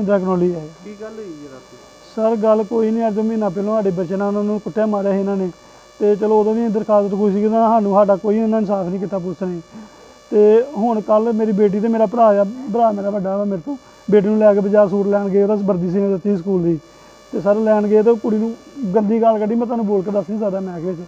ਜੀ ਸਰ ਇਹ। ਇੰਦਰਾ ਕਨੋਲੀ ਹੈ ਕੀ ਗੱਲ ਹੋਈ ਜੀ ਰਾਤੀ? ਸਰ ਗੱਲ ਕੋਈ ਨਹੀਂ ਅੱਜ ਮਹੀਨਾ ਪਹਿਲਾਂ ਸਾਡੇ ਬੱਚੇ ਨਾਲ ਉਹਨਾਂ ਨੂੰ ਕੁੱਟਿਆ ਮਾਰਿਆ ਸੀ ਇਹਨਾਂ ਨੇ। ਤੇ ਚਲੋ ਉਦੋਂ ਵੀ ਦਰਖਾਸਤ ਕੋਈ ਸੀ ਕਿ ਸਾਨੂੰ ਸਾਡਾ ਕੋਈ ਇਹਨਾਂ ਇਨਸਾਫ ਨਹੀਂ ਕੀਤਾ ਪੁਲਿਸ ਨੇ। ਤੇ ਹੁਣ ਕੱਲ ਮੇਰੀ ਬੇਟੀ ਤੇ ਮੇਰਾ ਭਰਾ ਆ ਭਰਾ ਮੇਰਾ ਵੱਡਾ ਵਾ ਮੇਰੇ ਤੋਂ। ਬੇਟੀ ਨੂੰ ਲੈ ਕੇ ਬਾਜ਼ਾਰ ਸੂਟ ਲੈਣ ਗਏ ਉਹਦਾ ਵਰਦੀ ਸੀ ਨੇ ਦਿੱਤੀ ਸਕੂਲ ਦੀ। ਤੇ ਸਰ ਲੈਣ ਗਏ ਤੇ ਕੁੜੀ ਨੂੰ ਗੰਦੀ ਗਾਲ ਕੱਢੀ ਮੈਂ ਤੁਹਾਨੂੰ ਬੋਲ ਕੇ ਦੱਸ ਨਹੀਂ ਸਕਦਾ ਮੈਂ ਵਿੱਚ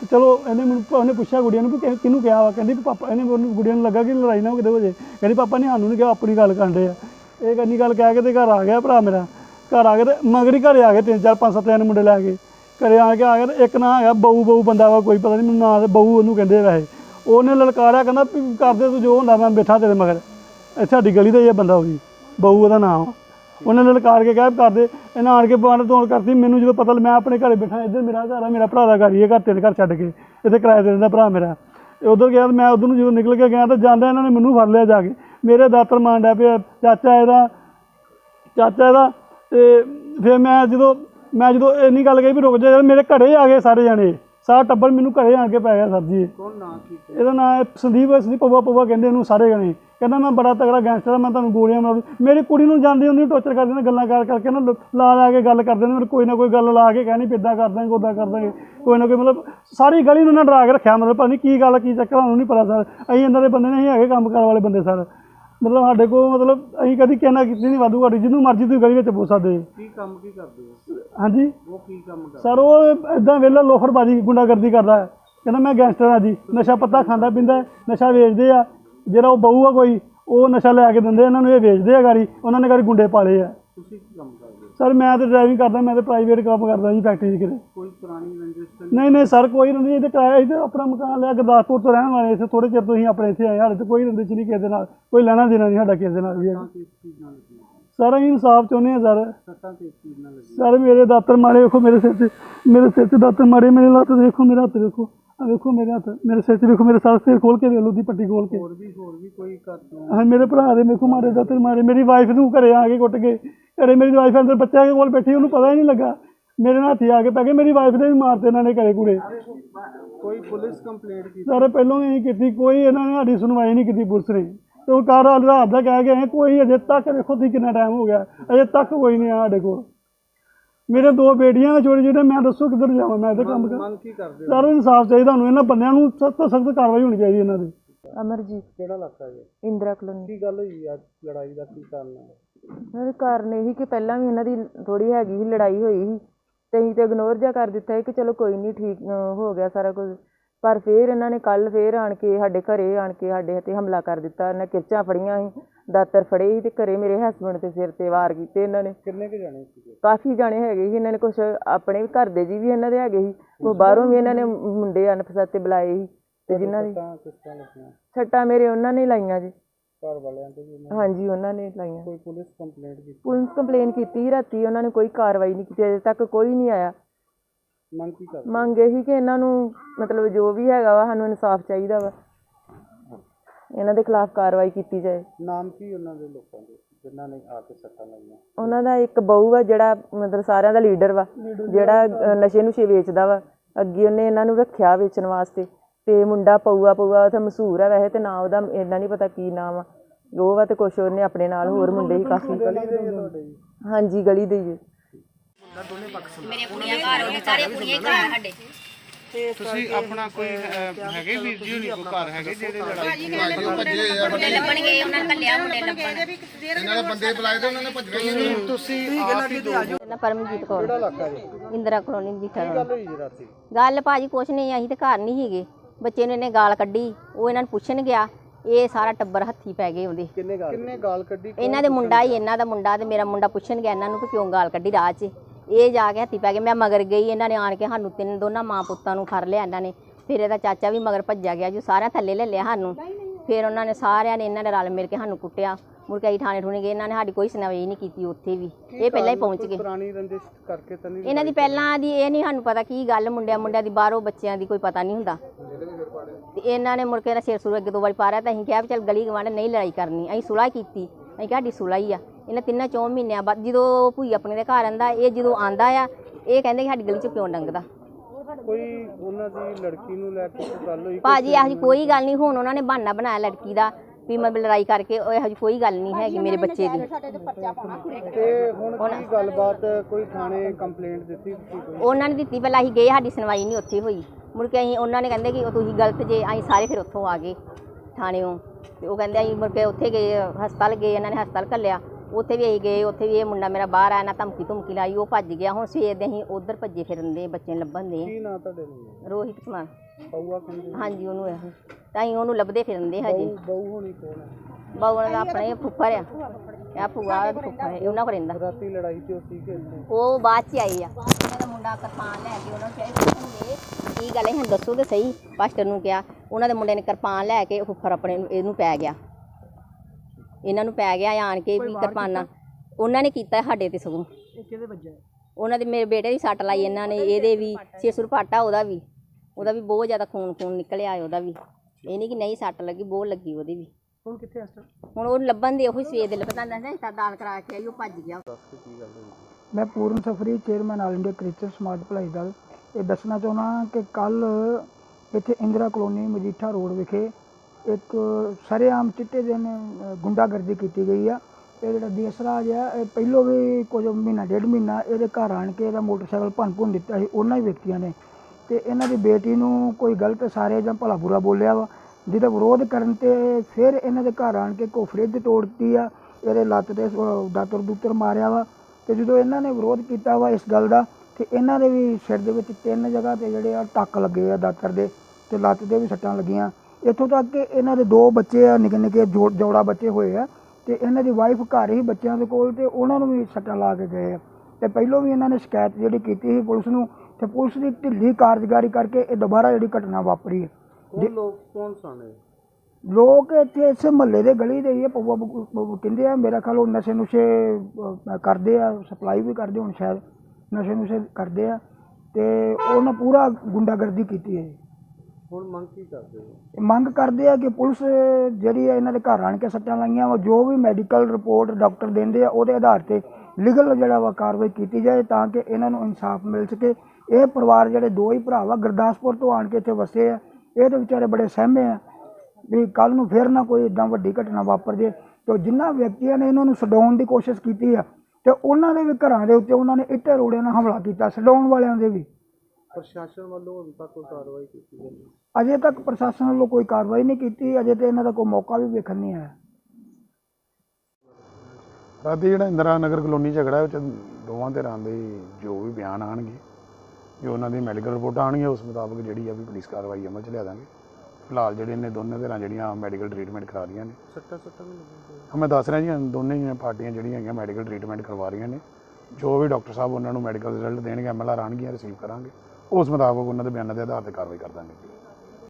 ਤੇ ਚਲੋ ਇਹਨੇ ਮੈਨੂੰ ਉਹਨੇ ਪੁੱਛਿਆ ਗੁੜੀਆਂ ਨੂੰ ਕਿ- ਕਿਹਨੂੰ ਕਿਹਾ ਵਾ? ਕਹਿੰਦੀ ਪਾਪਾ ਇਹਨੇ ਉਹਨੂੰ ਗੁੜੀਆਂ ਨੂੰ ਲੱਗਾ ਕਿ ਲੜਾਈ ਨਾ ਕਿਤੇ ਹੋ ਜੇ। ਕਹਿੰਦੀ ਪਾਪਾ ਨੇ ਸਾਨੂੰ ਨਹੀਂ ਕਿਹਾ ਆਪਣੀ ਗੱਲ ਕਰਦੇ ਆ। ਇਹ ਕੰਨੀ ਗੱਲ ਕਹਿ ਕੇ ਤੇ ਘਰ ਆ ਗਿਆ ਭਰਾ ਮੇਰਾ। ਘਰ ਆ ਕੇ ਤੇ ਮਗਰੀ ਘਰੇ ਆ ਗਏ ਤਿੰਨ, ਚਾਰ, ਪੰਜ, ਸੱਤ, ਜਣੇ ਮੁੰਡੇ ਲੈ ਕੇ। ਘਰੇ ਆ ਕੇ ਆ ਗਿਆ ਤੇ ਇੱਕ ਨਾਂ ਹੈਗਾ, ਬਹੂ ਬਹੂ ਬੰਦਾ ਵਾ, ਕੋਈ ਪਤਾ ਨਹੀਂ ਮੈਨੂੰ ਨਾਂ ਤੇ ਬਹੂ ਉਹਨੂੰ ਕਹਿੰਦੇ ਵੈਸੇ। ਉਹਨੇ ਲਲਕਾਰਿਆ, ਕਹਿੰਦਾ ਵੀ ਕਰਦੇ ਤੂੰ ਜੋ ਹੁੰਦਾ ਮੈਂ ਬੈਠਾ ਤੇਰੇ ਮਗਰ। ਇੱਥੇ ਸਾਡੀ ਗਲੀ ਦਾ ਹੀ ਇਹ ਬੰਦਾ ਉਹ ਜੀ ਬਹੂ ਉਹਦਾ ਨਾਮ ਉਹਨੇ ਲਲਕਾਰ ਕੇ ਕਹਿ ਕਰਦੇ, ਇਹਨਾਂ ਆਣ ਕੇ ਬਾਣ ਤੋੜ ਕਰਤੀ, ਮੈਨੂੰ ਜਦੋਂ ਪਤਾ ਲੱਗ- ਮੈਂ ਆਪਣੇ ਘਰੇ ਬੈਠਾ, ਇੱਧਰ ਮੇਰਾ ਘਰ ਆ, ਮੇਰਾ ਭਰਾ ਦਾ ਘਰ ਹੀ ਹੈ ਘਰ ਤਿੰਨ ਘਰ ਛੱਡ ਕੇ। ਇੱਥੇ ਕਿਰਾਏ ਤੇ ਰਹਿੰਦਾ ਭਰਾ ਮੇਰਾ। ਉਧਰ ਗਿਆ ਮੈਂ ਉਧਰ ਨੂੰ ਜਦੋਂ ਨਿਕਲ ਕੇ ਗਿਆ ਤਾਂ ਜਾਂਦਾ, ਇਹਨਾਂ ਨੇ ਮੈਨੂੰ ਫੜ ਲਿਆ ਜਾ ਕੇ। ਮੇਰੇ ਦਾਤਰ ਡਿਆ ਪਿਆ ਚਾਚਾ ਇਹਦਾ ਚਾਚਾ ਇਹਦਾ ਤੇ ਫਿਰ ਮੈਂ ਜਦੋਂ ਮੈਂ ਜਦੋਂ ਇੰਨੀ ਗੱਲ ਕਹੀ ਵੀ ਰੁਕ ਜਾ ਮੇਰੇ ਘਰੇ ਆ ਗਏ ਸਾਰੇ ਜਣੇ। ਸਾਰਾ ਟੱਬਰ ਮੈਨੂੰ ਘਰੇ ਆਣ ਕੇ ਪੈ ਗਿਆ ਸਰ ਜੀ ਕੌਣ ਨਾਂ ਕੀ ਇਹਦਾ ਨਾਮ ਸੰਦੀਪ ਹੈ, ਸੰਦੀਪ ਪਵਾ ਪਵਾ ਕਹਿੰਦੇ ਇਹਨੂੰ ਸਾਰੇ ਜਣੇ। ਕਹਿੰਦਾ ਮੈਂ ਬੜਾ ਤਗੜਾ ਗੈਂਗਸਟਰ ਆ ਮੈਂ ਤੁਹਾਨੂੰ ਗੋਲੀਆਂ ਮਾਰੂ ਮੇਰੀ ਕੁੜੀ ਨੂੰ ਜਾਂਦੀ ਉਹਨੂੰ ਟੌਰਚਰ ਕਰਦੇ ਨੇ ਗੱਲਾਂ ਕਰ ਕਰਕੇ ਨਾ ਲਾ ਲਾ ਕੇ ਗੱਲ ਕਰਦੇ ਨੇ। ਮੈਨੂੰ ਕੋਈ ਨਾ ਕੋਈ ਗੱਲ ਲਾ ਕੇ ਕਹਿਣੀ ਪਿੱਦਾਂ ਕਰ ਦਾਂਗੇ ਉਦਾਂ ਕਰ ਦਾਂਗੇ ਕੋਈ ਨਾ ਕੋਈ ਮਤਲਬ ਸਾਰੀ ਗਲੀ ਨੂੰ ਨਾ ਡਰਾ ਕੇ ਰੱਖਿਆ ਮਤਲਬ ਪਤਾ ਨਹੀਂ ਕੀ ਗੱਲ ਕੀ ਚੱਕਰ ਉਹਨੂੰ ਨਹੀਂ ਪਤਾ ਸਰ। ਅਸੀਂ ਇਹਨਾਂ ਦੇ ਬੰਦੇ ਨਹੀਂ ਹੈਗੇ ਕੰਮ ਕਾਰ ਵਾਲੇ ਬੰਦੇ ਸਰ। ਮਤਲਬ ਸਾਡੇ ਕੋਲ ਮਤਲਬ ਅਸੀਂ ਕਦੀ ਕਹਿਣਾ ਕੀਤੀ ਨਹੀਂ ਵਾਧੂ ਘਾਟੀ ਜਿਹਨੂੰ ਮਰਜ਼ੀ ਤੁਸੀਂ ਗਲੀ ਵਿੱਚ ਪੁੱਛ ਸਕਦੇ ਕੀ ਕੰਮ ਕੀ ਕਰਦੇ ਹੋ? ਹਾਂਜੀ? ਉਹ ਕੀ ਕੰਮ ਕਰਦੇ? ਸਰ ਉਹ ਇਦਾਂ ਵੇਲਾ ਲੋਫਰਬਾਜੀ ਗੁੰਡਾਗਰਦੀ ਕਰਦਾ ਹੈ। ਕਹਿੰਦਾ ਮੈਂ ਗੈਂਗਸਟਰ ਆ ਜੀ। ਨਸ਼ਾ ਪੱਤਾ ਖਾਂਦਾ ਪੀਂਦਾ ਨਸ਼ਾ ਵੇਚਦੇ ਆ। ਜਿਹੜਾ ਉਹ ਬਹੂ ਆ ਕੋਈ ਉਹ ਨਸ਼ਾ ਲੈ ਕੇ ਦਿੰਦੇ ਇਹਨਾਂ ਨੂੰ ਇਹ ਵੇਚਦੇ ਆ ਗਾੜੀ। ਉਹਨਾਂ ਨੇ ਗਾੜੀ ਗੁੰਡੇ ਪਾਲੇ ਆ। ਤੁਸੀਂ ਕੀ ਕੰਮ ਕਰਦੇ ਸਰ ਮੈਂ ਤਾਂ ਡਰਾਈਵਿੰਗ ਕਰਦਾ ਮੈਂ ਤਾਂ ਪ੍ਰਾਈਵੇਟ ਕੰਮ ਕਰਦਾ ਜੀ ਫੈਕਟਰੀ 'ਚ ਕਿਤੇ। ਕੋਈ ਪੁਰਾਣੀ ਰੰਜਿਸ਼ ਤਾਂ ਨਹੀਂ। ਨਹੀਂ ਸਰ ਕੋਈ ਰੰਦੀ ਇੱਥੇ ਕਿਰਾਇਆ ਇੱਥੇ ਆਪਣਾ ਮਕਾਨ ਲਿਆ ਗੁਰਦਾਸਪੁਰ ਤੋਂ ਰਹਿਣ ਵਾਲੇ ਇੱਥੇ ਥੋੜੇ ਚਿਰ ਤੋਂ ਹੀ ਆਪਣੇ ਇੱਥੇ ਆਏ ਹਾਲੇ ਤੇ ਕੋਈ ਰੰਦਿਸ਼ ਨਹੀਂ ਕਿਸੇ ਦੇ ਨਾਲ। ਕੋਈ ਲੈਣਾ ਦੇਣਾ ਨਹੀਂ ਸਾਡਾ ਕਿਸੇ ਦੇ ਨਾਲ ਵੀ ਹੈਗਾ। ਨਹੀਂ ਕਿਸ ਚੀਜ਼ ਨਾਲ ਲੱਗੀ ਸਰ ਅਸੀਂ ਇਨਸਾਫ ਚਾਹੁੰਦੇ ਆ ਸਰ। ਸੱਟਾਂ ਕਿਸ ਚੀਜ਼ ਨਾਲ ਲੱਗੀ ਸਰ ਮੇਰੇ ਦਾਤਰ ਮਾਰੇ ਵੇਖੋ ਮੇਰੇ ਸਿਰ 'ਤੇ ਮੇਰੇ ਸਿਰ 'ਤੇ ਦਾਤਰ ਮਾਰੇ ਮੇਰੇ ਲੱਤ ਦੇਖੋ ਮੇਰਾ ਹੱਥ ਦੇਖੋ ਆ ਵੇਖੋ ਮੇਰੇ ਹੱਥ ਮੇਰੇ ਸਿਰ 'ਚ ਵੇਖੋ ਮੇਰੇ ਸਾਹ ਸਿਰ ਖੋਲ ਕੇ ਵੇਖ ਲਓ ਦੀ ਪੱਟੀ ਖੋਲ ਕੇ। ਹੋਰ ਵੀ ਹੋਰ ਵੀ ਕੋਈ ਘਰ ਤੋਂ ਹਾਂ ਮੇਰੇ ਭਰਾ ਦੇ ਵੇਖੋ ਮਾਰੇ ਦਾਤਰ ਮਾਰੇ ਮੇਰੀ ਵਾਈਫ ਨੂੰ ਘਰੇ ਆ ਕੇ ਕੁੱਟ ਕੇ ਘਰੇ ਮੇਰੀ ਵਾਈਫ ਅੰਦਰ ਬੱਚਾ ਦੇ ਕੋਲ ਬੈਠੀ ਉਹਨੂੰ ਪਤਾ ਹੀ ਨਹੀਂ ਲੱਗਾ। ਮੇਰੇ ਨਾਲ ਹੱਥੀ ਆ ਕੇ ਪੈ ਗਏ ਮੇਰੀ ਵਾਈਫ ਦੇ ਵੀ ਮਾਰਤੇ ਇਹਨਾਂ ਨੇ ਘਰੇ ਕੁੜੇ ਕੋਈ ਪੁਲਿਸ ਕੰਪਲੇਂਟ ਕੀਤੀ? ਸਾਰੇ ਪਹਿਲਾਂ ਨਹੀਂ ਕੀਤੀ ਕੋਈ ਇਹਨਾਂ ਨੇ ਸਾਡੀ ਸੁਣਵਾਈ ਨਹੀਂ ਕੀਤੀ ਪੁਲਿਸ ਨੇ। ਤੇ ਉਹ ਕਾਰ ਵਾਲੇ ਰਾਤ ਦਾ ਕਹਿ ਗਏ ਕੋਈ ਅਜੇ ਤੱਕ ਵੇਖੋ ਤੁਸੀਂ ਕਿੰਨਾ ਟਾਈਮ ਹੋ ਗਿਆ ਅਜੇ ਤੱਕ ਕੋਈ ਨਹੀਂ ਆ ਸਾਡੇ ਕੋਲ। ਮੇਰੇ ਦੋ ਬੇਟੀਆਂ ਛੋਟੇ ਛੋਟੇ ਮੈਂ ਦੱਸੋ ਕਿੱਧਰ ਜਾਵਾਂ ਮੈਂ ਇੱਥੇ ਕੰਮ ਕਰ ਮੰਗ ਕੀ ਕਰਦੇ ਹੋ? ਸਾਰਾ ਇਨਸਾਫ ਚਾਹੀਦਾ ਸਾਨੂੰ ਇਹਨਾਂ ਬੰਦਿਆਂ ਨੂੰ ਸਖਤ ਤੋਂ ਸਖਤ ਕਾਰਵਾਈ ਹੋਣੀ ਚਾਹੀਦੀ ਇਹਨਾਂ ਦੀ। ਅਮਰਜੀਤ। ਕਿਹੜਾ ਇਲਾਕਾ ਹੈ ਇੰਦਰਾ ਕਲੋਨੀ। ਕੀ ਗੱਲ ਹੋਈ ਅੱਜ ਲੜਾਈ ਦਾ ਕੀ ਕਾਰਨ ਹੈ ਦੇ ਕਾਰਨ ਇਹੀ ਕਿ ਪਹਿਲਾਂ ਵੀ ਇਹਨਾਂ ਦੀ ਥੋੜੀ ਹੈਗੀ ਸੀ ਲੜਾਈ ਹੋਈ ਸੀ। ਤੇ ਅਸੀਂ ਤੇ ਇਗਨੋਰ ਜਿਹਾ ਕਰ ਦਿੱਤਾ ਕਿ ਚਲੋ ਕੋਈ ਨਹੀਂ ਠੀਕ ਹੋ ਗਿਆ ਸਾਰਾ ਕੁਝ। ਪਰ ਫਿਰ ਇਹਨਾਂ ਨੇ ਕੱਲ ਫੇਰ ਆਣ ਕੇ ਸਾਡੇ ਘਰੇ ਆਣ ਕੇ ਸਾਡੇ ਤੇ ਹਮਲਾ ਕਰ ਦਿੱਤਾ। ਇਹਨਾਂ ਕਿਰਚਾਂ ਫੜੀਆਂ ਸੀ ਦਾਤਰ ਫੜੇ ਸੀ ਤੇ ਘਰੇ ਮੇਰੇ ਹਸਬੰਡ ਤੇ ਸਿਰ ਤੇ ਵਾਰ ਕੀਤੇ ਇਹਨਾਂ ਨੇ। ਕਿੰਨੇ ਕੁ ਜਾਣੇ ਸੀਗੇ? ਕਾਫੀ ਜਾਣੇ ਹੈਗੇ ਸੀ ਇਹਨਾਂ ਨੇ ਕੁਝ ਆਪਣੇ ਵੀ ਘਰ ਦੇ ਜੀ ਵੀ ਇਹਨਾਂ ਦੇ ਹੈਗੇ ਸੀ। ਉਹ ਬਾਹਰੋਂ ਵੀ ਇਹਨਾਂ ਨੇ ਮੁੰਡੇ ਅਨਪਛਾਤੇ ਬੁਲਾਏ ਸੀ ਤੇ ਜਿਨ੍ਹਾਂ ਦੀ ਲੱਗੀਆਂ? ਛੱਟਾਂ ਮੇਰੇ ਉਹਨਾਂ ਨੇ ਲਾਈਆਂ ਜੀ। ਘਰ ਵਾਲਿਆਂ ਤੇ ਵੀ ਉਹਨਾਂ ਹਾਂਜੀ ਉਹਨਾਂ ਨੇ ਲਾਈਆਂ। ਕੋਈ ਪੁਲਿਸ ਕੰਪਲੇਂਟ ਕੀਤੀ? ਪੁਲਿਸ ਕੰਪਲੇਨ ਕੀਤੀ ਸੀ ਰਾਤੀ ਉਹਨਾਂ ਨੇ ਕੋਈ ਕਾਰਵਾਈ ਨਹੀਂ ਕੀਤੀ ਅਜੇ ਤੱਕ ਕੋਈ ਨਹੀਂ ਆਇਆ। ਮੰਗ ਕੀ ਕਰਦੇ? ਮੰਗ ਇਹੀ ਕਿ ਇਹਨਾਂ ਨੂੰ ਮਤਲਬ ਜੋ ਵੀ ਹੈਗਾ ਵਾ ਸਾਨੂੰ ਇਨਸਾਫ ਚਾਹੀਦਾ ਵਾ। ਇਹਨਾਂ ਦੇ ਖਿਲਾਫ ਕਾਰਵਾਈ ਕੀਤੀ ਜਾਏ। ਨਾਮ ਕੀ ਉਹਨਾਂ ਦੇ ਲੋਕਾਂ ਦੇ ਜਿਨ੍ਹਾਂ ਨੇ ਆ ਕੇ ਸੱਟਾਂ ਲਾਈਆਂ? ਉਹਨਾਂ ਦਾ ਇੱਕ ਬਹੂ ਵਾ ਜਿਹੜਾ ਮਤਲਬ ਸਾਰਿਆਂ ਦਾ ਲੀਡਰ ਵਾ ਜਿਹੜਾ ਅ, ਨਸ਼ੇ ਨੁਸ਼ੇ ਵੇਚਦਾ ਵਾ। ਅੱਗੇ ਉਹਨੇ ਇਹਨਾਂ ਨੂੰ ਰੱਖਿਆ ਵੇਚਣ ਵਾਸਤੇ। ਤੇ ਮੁੰਡਾ ਪਊਆ ਪਊਆ ਉੱਥੇ ਮਸ਼ਹੂਰ ਆ ਵੈਸੇ ਤੇ ਨਾਂ ਉਹਦਾ ਇੰਨਾ ਨਹੀਂ ਪਤਾ ਕੀ ਨਾਮ ਆ। ਉਹ ਵਾ ਤੇ ਕੁਛ ਉਹਨੇ ਆਪਣੇ ਨਾਲ ਹੋਰ ਮੁੰਡੇ ਹੀ ਕਾਫੀ ਹਾਂਜੀ ਗਲੀ ਦੇ ਹੀ ਮੇਰੇ ਕੁੜੀਆਂ ਘਰ ਉਹਦੇ ਸਾਰੇ ਕੁੜੀਆਂ ਹੀ ਘਰ ਸਾਡੇ। ਤੁਸੀਂ ਆਪਣਾ ਕੋਈ ਅਹ, ਹੈਗੇ ਵੀਰ ਜੀ ਹੋਣੀ ਕੋਈ ਘਰ ਹੈਗੇ ਜਿਹੜੇ ਲੜਾਈ ਮੁੰਡੇ ਲੱਭਣਗੇ ਉਹਨਾਂ ਨੇ ਕੱਲਿਆ ਮੁੰਡੇ ਲੱਭਣ। ਨਾ ਪਰਮਜੀਤ ਕੌਰ। ਕਿਹੜਾ ਇਲਾਕਾ ਜੀ? ਇੰਦਰਾ ਕਲੋਨੀ ਜੀਠਾ ਕੀ ਗੱਲ ਹੋਈ ਜੀ ਰਾਤੀ? ਗੱਲ ਭਾਜੀ ਕੁਛ ਨਹੀਂ ਅਸੀਂ ਤੇ ਘਰ ਨਹੀਂ ਸੀਗੇ। ਬੱਚੇ ਨੇ ਇਹਨੇ ਗਾਲ ਕੱਢੀ ਉਹ ਇਹਨਾਂ ਨੂੰ ਪੁੱਛਣ ਗਿਆ ਇਹ ਸਾਰਾ ਟੱਬਰ ਹੱਥੀ ਪੈ ਗਏ ਉਹਦੇ। ਕਿੰਨੇ ਗਾਲ ਕਿੰਨੇ ਗਾਲ ਕੱਢੀ? ਇਹਨਾਂ ਦੇ ਮੁੰਡਾ ਹੀ ਇਹਨਾਂ ਦਾ ਮੁੰਡਾ ਤੇ ਮੇਰਾ ਮੁੰਡਾ ਪੁੱਛਣ ਗਿਆ ਇਹਨਾਂ ਨੂੰ ਕਿ ਕਿਉਂ ਗਾਲ ਕੱਢੀ ਰਾਹ 'ਚ। ਇਹ ਜਾ ਕੇ ਹੱਥੀ ਪੈ ਗਏ ਮੈਂ ਮਗਰ ਗਈ ਇਹਨਾਂ ਨੇ ਆਣ ਕੇ ਸਾਨੂੰ ਤਿੰਨ ਦੋਨਾਂ ਮਾਂ ਪੁੱਤਾਂ ਨੂੰ ਫੜ ਲਿਆ ਇਹਨਾਂ ਨੇ। ਫਿਰ ਇਹਦਾ ਚਾਚਾ ਵੀ ਮਗਰ ਭੱਜਿਆ ਗਿਆ ਜੋ ਸਾਰਿਆਂ ਥੱਲੇ ਲੈ ਲਿਆ ਸਾਨੂੰ। ਫਿਰ ਉਹਨਾਂ ਨੇ ਸਾਰਿਆਂ ਨੇ ਇਹਨਾਂ ਨੇ ਰਲ ਮਿਲ ਕੇ ਸਾਨੂੰ ਕੁੱਟਿਆ। ਮੁੜ ਕੇ ਅਸੀਂ ਥਾਣੇ ਠੂਣੇ ਗਏ ਇਹਨਾਂ ਨੇ ਸਾਡੀ ਕੋਈ ਸੁਣਵਾਈ ਨਹੀਂ ਕੀਤੀ ਉੱਥੇ ਵੀ। ਇਹ ਪਹਿਲਾਂ ਹੀ ਪਹੁੰਚ ਗਏ। ਪੁਰਾਣੀ ਰੰਜਿਸ਼ ਕਰਕੇ ਤਾਂ ਨਹੀਂ ਇਹਨਾਂ ਦੀ ਪਹਿਲਾਂ ਦੀ ਇਹ ਨਹੀਂ ਸਾਨੂੰ ਪਤਾ ਕੀ ਗੱਲ ਮੁੰਡਿਆਂ ਮੁੰਡਿਆਂ ਦੀ ਬਾਹਰੋਂ ਬੱਚਿਆਂ ਦੀ ਕੋਈ ਪਤਾ ਨਹੀਂ ਹੁੰਦਾ। ਤੇ ਇਹਨਾਂ ਨੇ ਮੁੜ ਕੇ ਇਹਦਾ ਸਿਰ ਸੁਰ ਅੱਗੇ ਦੋ ਵਾਰੀ ਪਾਰਿਆ ਤਾਂ ਅਸੀਂ ਕਿਹਾ ਵੀ ਚੱਲ ਗਲੀ ਗਵਾਂਢ ਨਹੀਂ ਲੜਾਈ ਕਰਨੀ ਅਸੀਂ ਸੁਲਾਹ ਕੀਤੀ। ਅਸੀਂ ਕਿਹਾ ਸਾਡੀ ਸੁਲਾਹ ਹੀ ਆ। ਇਹਨਾਂ ਤਿੰਨਾਂ ਚੌਂ ਮਹੀਨਿਆਂ ਬਾਅਦ ਜਦੋਂ ਭੂਈ ਆਪਣੇ ਦੇ ਘਰ ਆਂਦਾ ਇਹ ਜਦੋਂ ਆਂਦਾ ਆ ਇਹ ਕਹਿੰਦੇ ਕਿ ਸਾਡੀ ਗਲੀ 'ਚ ਕਿਉਂ ਡੰਗਦਾ ਕੋਈ ਉਹਨਾਂ ਦੀ ਲੜਕੀ ਨੂੰ ਲੈ ਕੇ ਗੱਲ ਹੋਈ ਭਾਜੀ ਇਹੋ ਜਿਹੀ ਕੋਈ ਗੱਲ ਨਹੀਂ ਹੁਣ ਉਹਨਾਂ ਨੇ ਬਹਾਨਾ ਬਣਾਇਆ ਲੜਕੀ ਦਾ। ਵੀ ਮੈਂ ਲੜਾਈ ਕਰਕੇ ਉਹ ਇਹੋ ਜਿਹੀ ਕੋਈ ਗੱਲ ਨਹੀਂ ਹੈਗੀ ਮੇਰੇ ਬੱਚੇ ਦੀ। ਤੇ ਹੁਣ ਕੀ ਗੱਲਬਾਤ ਕੋਈ ਥਾਣੇ ਕੰਪਲੇਂਟ ਦਿੱਤੀ ਤੁਸੀਂ ਕੋਈ? ਉਹਨਾਂ ਨੇ ਦਿੱਤੀ ਪਹਿਲਾਂ ਅਸੀਂ ਗਏ ਸਾਡੀ ਸੁਣਵਾਈ ਨਹੀਂ ਉੱਥੇ ਹੋਈ। ਮੁੜ ਕੇ ਅਸੀਂ ਉਹਨਾਂ ਨੇ ਕਹਿੰਦੇ ਕਿ ਉਹ ਤੁਸੀਂ ਗਲਤ ਜੇ ਅਸੀਂ ਸਾਰੇ ਫਿਰ ਉੱਥੋਂ ਆ ਗਏ ਥਾਣਿਓਂ ਤੇ ਉਹ ਕਹਿੰਦੇ ਅਸੀਂ ਮੁੜ ਕੇ ਉੱਥੇ ਗਏ ਹਸਪਤਾਲ ਗਏ ਇਹਨਾਂ ਨੇ ਹਸਪਤਾਲ ਘੱਲਿਆ। ਉੱਥੇ ਵੀ ਅਸੀਂ ਗਏ ਉੱਥੇ ਵੀ ਇਹ ਮੁੰਡਾ ਮੇਰਾ ਬਾਹਰ ਆਇਆ ਨਾ ਧਮਕੀ ਧਮਕੀ ਲਾਈ ਉਹ ਭੱਜ ਗਿਆ। ਹੁਣ ਸਵੇਰ ਦੇ ਅਸੀਂ ਉਧਰ ਭੱਜੇ ਫਿਰਦੇ ਬੱਚੇ ਨੂੰ ਲੱਭਣ ਦੇ ਕੀ ਨਾਂ ਤੁਹਾਡੇ ਨੂੰ ਰੋਹਿਤ ਕੁਮਾਰ। ਪਊਆ ਹਾਂਜੀ ਉਹਨੂੰ ਇਹੋ ਤਾਂ ਅਸੀਂ ਉਹਨੂੰ ਲੱਭਦੇ ਫਿਰਦੇ ਹਜੇ। ਬਹੂ ਹੋਣੀ ਕੋਲ ਹੈ? ਬਾਊ ਦਾ ਆਪਣਾ ਹੀ ਫੁੱਫੜ ਆ। ਆ ਭੂਆ ਦਾ ਫੁੱਫੜ ਹੈ ਉਹਨਾਂ ਕੋਲ ਰਹਿੰਦਾ। ਰਾਤੀ ਲੜਾਈ ਤੇ ਸੀ ਕਿ ਇੱਥੇ ਉਹ ਬਾਅਦ ਚ ਆਈ ਆ। ਦਾ ਮੁੰਡਾ ਕਿਰਪਾਨ ਲੈ ਕੇ ਉਹਨਾਂ ਨੂੰ ਚਾਹੇ ਪੁੱਛਣਗੇ ਕੀ ਗੱਲ ਹੈ? ਹੁਣ ਦੱਸੋ ਤੇ ਸਹੀ। ਪਾਸਟਰ ਨੂੰ ਕਿਹਾ ਉਹਨਾਂ ਦੇ ਮੁੰਡੇ ਨੇ ਕਿਰਪਾਨ ਲੈ ਕੇ ਫੁੱਫੜ ਆਪਣੇ ਨੂੰ ਇਹਨੂੰ ਪੈ ਗਿਆ। ਇਹਨਾਂ ਨੂੰ ਪੈ ਗਿਆ ਆਣ ਕੇ ਵੀ ਕਿਰਪਾਨਾਂ ਉਹਨਾਂ ਨੇ ਕੀਤਾ ਸਾਡੇ ਤੇ ਸਗੋਂ। ਇਹ ਕਿਹਦੇ ਵੱਜਾ ਉਹਨਾਂ ਦੇ ਮੇਰੇ ਬੇਟੇ ਦੀ ਸੱਟ ਲਾਈ ਇਹਨਾਂ ਨੇ ਇਹਦੇ ਵੀ ਛੇਸੁਰ ਪਾਟਾ ਉਹਦਾ ਵੀ। ਉਹਦਾ ਵੀ ਬਹੁਤ ਜ਼ਿਆਦਾ ਖੂਨ ਖੂਨ ਨਿਕਲਿਆ ਉਹਦਾ ਵੀ। ਇਹ ਨਹੀਂ ਕਿ ਨਹੀਂ ਸੱਟ ਲੱਗੀ ਬਹੁਤ ਲੱਗੀ ਉਹਦੀ ਵੀ। ਹੁਣ ਕਿੱਥੇ ਅਸਟਰ ਹੁਣ ਉਹ ਲੱਭਣ ਦੇ ਉਹੀ ਸਵੇਰ ਦੇ ਲੱਭਦਾ ਨਾ ਤਾਂ ਦਾਲ ਕਰਾ ਕੇ ਆਈ ਉਹ ਭੱਜ ਗਿਆ। ਮੈਂ Puran Safri chairman all India Christian Samaj Bhalai Dal. ਇਹ ਦੱਸਣਾ ਚਾਹੁੰਦਾ ਕਿ ਕੱਲ ਇੱਥੇ ਇੰਦਰਾ ਕਲੋਨੀ ਮਜੀਠਾ ਰੋਡ ਵਿਖੇ ਇੱਕ ਸਰੇਆਮ ਚਿੱਟੇ ਦਿਨ ਅ, ਗੁੰਡਾਗਰਦੀ ਕੀਤੀ ਗਈ ਆ। ਇਹ ਜਿਹੜਾ ਦੇਸਰਾਜ ਆ ਇਹ ਪਹਿਲੋਂ ਵੀ ਕੁਝ ਮਹੀਨਾ ਡੇਢ ਮਹੀਨਾ ਇਹਦੇ ਘਰ ਆਣ ਕੇ ਇਹਦਾ ਮੋਟਰਸਾਈਕਲ ਭੰਨ ਭੁੰਨ ਦਿੱਤਾ ਸੀ ਉਹਨਾਂ ਹੀ ਵਿਅਕਤੀਆਂ ਨੇ। ਤੇ ਇਹਨਾਂ ਦੀ ਬੇਟੀ ਨੂੰ ਕੋਈ ਗਲਤ ਸਾਰੇ ਜਾਂ ਭਲਾ ਬੁਰਾ ਬੋਲਿਆ ਵਾ। ਜਿਹਦਾ ਵਿਰੋਧ ਕਰਨ ਤੇ ਫਿਰ ਇਹਨਾਂ ਦੇ ਘਰ ਆਣ ਕੇ ਕੋ ਫ੍ਰਿਜ ਤੋੜਤੀ ਆ ਇਹਦੇ ਲੱਤ ਤੇ ਦਾਤਰ ਦੂਤਰ ਮਾਰਿਆ ਵਾ। ਤੇ ਜਦੋਂ ਇਹਨਾਂ ਨੇ ਵਿਰੋਧ ਕੀਤਾ ਵਾ ਇਸ ਗੱਲ ਦਾ ਤੇ ਇਹਨਾਂ ਦੇ ਵੀ ਸਿਰ ਦੇ ਵਿੱਚ ਤਿੰਨ ਜਗ੍ਹਾ ਤੇ ਜਿਹੜੇ ਆ ਟੱਕ ਲੱਗੇ ਆ ਦਾਤਰ ਦੇ ਤੇ ਲੱਤ ਦੇ ਵੀ ਸੱਟਾਂ ਲੱਗੀਆਂ। ਇੱਥੋਂ ਤੱਕ ਕਿ ਇਹਨਾਂ ਦੇ ਦੋ ਬੱਚੇ ਆ ਨਿੱਕੇ ਨਿੱਕੇ ਜੋ- ਜੋੜਾ ਬੱਚੇ ਹੋਏ ਆ ਤੇ ਇਹਨਾਂ ਦੀ ਵਾਈਫ ਘਰ ਹੀ ਬੱਚਿਆਂ ਦੇ ਕੋਲ ਤੇ ਉਹਨਾਂ ਨੂੰ ਵੀ ਸੱਟਾਂ ਲਾ ਕੇ ਗਏ ਆ। ਤੇ ਪਹਿਲੋਂ ਵੀ ਇਹਨਾਂ ਨੇ ਸ਼ਿਕਾਇਤ ਜਿਹੜੀ ਕੀਤੀ ਸੀ ਪੁਲਿਸ ਨੂੰ ਤੇ ਪੁਲਿਸ ਦੀ ਢਿੱਲੀ ਕਾਰਜਕਾਰੀ ਕਰਕੇ ਇਹ ਦੁਬਾਰਾ ਜਿਹੜੀ ਘਟਨਾ ਵਾਪਰੀ ਹੈ। ਕੌਣ ਲੋਕ ਕੌਣ ਸਨ ਲੋਕ ਇੱਥੇ ਇਸ ਮਹੱਲੇ ਦੇ ਗਲੀ ਦੇ ਹੀ ਆ, ਪਊਆ ਬ- ਬ- ਕਹਿੰਦੇ ਆ ਮੇਰਾ ਖਿਆਲ ਉਹ ਨਸ਼ੇ ਨੁਸ਼ੇ ਅਹ, ਕਰਦੇ ਆ ਸਪਲਾਈ ਵੀ ਕਰਦੇ ਹੁਣ ਸ਼ਾਇਦ ਨਸ਼ੇ ਨੁਸ਼ੇ ਕਰਦੇ ਆ। ਤੇ ਉਹਨਾਂ ਪੂਰਾ ਗੁੰਡਾਗਰਦੀ ਕੀਤੀ ਹੈ ਜੀ। ਹੁਣ ਮੰਗ ਕੀ ਕਰਦੇ ਹੋ? ਇਹ ਮੰਗ ਕਰਦੇ ਆ ਕਿ ਪੁਲਿਸ ਜਿਹੜੀ ਆ ਇਹਨਾਂ ਦੇ ਘਰ ਆਣ ਕੇ ਸੱਟਾਂ ਲਾਈਆਂ ਵਾ, ਜੋ ਵੀ ਮੈਡੀਕਲ ਰਿਪੋਰਟ ਡਾਕਟਰ ਦਿੰਦੇ ਆ, ਉਹਦੇ ਆਧਾਰ ਤੇ ਲੀਗਲ ਜਿਹੜਾ ਵਾ ਕਾਰਵਾਈ ਕੀਤੀ ਜਾਏ ਤਾਂ ਕਿ ਇਹਨਾਂ ਨੂੰ ਇਨਸਾਫ ਮਿਲ ਸਕੇ। ਇਹ ਪਰਿਵਾਰ ਜਿਹੜੇ ਦੋ ਹੀ ਭਰਾ ਵਾ, ਗੁਰਦਾਸਪੁਰ ਤੋਂ ਆਣ ਕੇ ਇੱਥੇ ਵਸੇ ਆ। ਇਹ ਤਾਂ ਵਿਚਾਰੇ ਬੜੇ ਸਹਿਮੇ ਆ ਵੀ ਕੱਲ ਨੂੰ ਫਿਰ ਨਾ ਕੋਈ ਇਦਾਂ ਵੱਡੀ ਘਟਨਾ ਵਾਪਰ ਜੇ। ਤੇ ਜਿਨ੍ਹਾਂ ਵਿਅਕਤੀਆਂ ਨੇ ਇਹਨਾਂ ਨੂੰ ਛਡਾਉਣ ਦੀ ਕੋਸ਼ਿਸ਼ ਕੀਤੀ ਆ, ਤੇ ਉਹਨਾਂ ਦੇ ਵੀ ਘਰਾਂ ਦੇ ਉੱਤੇ ਉਹਨਾਂ ਨੇ ਇੱਟੇ ਰੋੜੇ ਨਾਲ ਹਮਲਾ ਕੀਤਾ ਛਡਾਉਣ ਵਾਲਿਆਂ ਦੇ ਵੀ। ਪ੍ਰਸ਼ਾਸਨ ਵੱਲੋਂ ਹੁਣ ਤੱਕ ਕੋਈ ਕਾਰਵਾਈ ਕੀਤੀ ਗਈ ਅਜੇ ਤੱਕ ਪ੍ਰਸ਼ਾਸਨ ਵੱਲੋਂ ਕੋਈ ਕਾਰਵਾਈ ਨਹੀਂ ਕੀਤੀ ਅਜੇ ਤੇ ਇਹਨਾਂ ਦਾ ਕੋਈ ਮੌਕਾ ਵੀ ਵੇਖਣ ਨਹੀਂ ਆਇਆ। ਰਾਤੀ ਜਿਹੜਾ ਇੰਦਰਾ ਨਗਰ ਕਲੋਨੀ ਝਗੜਾ ਉਹ ਚ ਦੋਵਾਂ ਧਿਰਾਂ ਦੇ ਜੋ ਵੀ ਬਿਆਨ ਆਣਗੇ ਜੋ ਉਹਨਾਂ ਦੀ ਮੈਡੀਕਲ ਰਿਪੋਰਟ ਆਣਗੀਆਂ ਉਸ ਮੁਤਾਬਕ ਜਿਹੜੀ ਆ ਵੀ ਪੁਲਿਸ ਕਾਰਵਾਈ ਅਮਲ ਚ ਲਿਆ ਦਾਂਗੇ। ਫਿਲਹਾਲ ਜਿਹੜੇ ਨੇ ਦੋਨੇ ਧਿਰਾਂ ਜਿਹੜੀਆਂ ਮੈਡੀਕਲ ਟ੍ਰੀਟਮੈਂਟ ਕਰਾ ਰਹੀਆਂ ਨੇ ਸੱਟਾ ਸੱਟਾ ਵੀ ਲੱਗੀਆਂ ਹਾਂ, ਮੈਂ ਦੱਸ ਰਿਹਾ ਜੀ ਦੋਨੇ ਹੀ ਪਾਰਟੀਆਂ ਜਿਹੜੀਆਂ ਹੈਗੀਆਂ ਮੈਡੀਕਲ ਟ੍ਰੀਟਮੈਂਟ ਕਰਵਾ ਰਹੀਆਂ ਨੇ। ਜੋ ਵੀ ਡਾਕਟਰ ਸਾਹਿਬ ਉਹਨਾਂ ਨੂੰ ਮੈਡੀਕਲ ਰਿਜ਼ਲਟ ਦੇਣਗੇ ਐਮਐਲਆਰ ਆਣਗੀਆਂ ਰਿਸੀਵ ਕਰਾਂਗੇ। ਉਸ ਮੁਤਾਬਕ ਉਹਨਾਂ ਦੇ ਬਿਆਨਾਂ ਦੇ ਆਧਾਰ ਤੇ ਕਾਰਵਾਈ ਕਰ ਦਾਂਗੇ।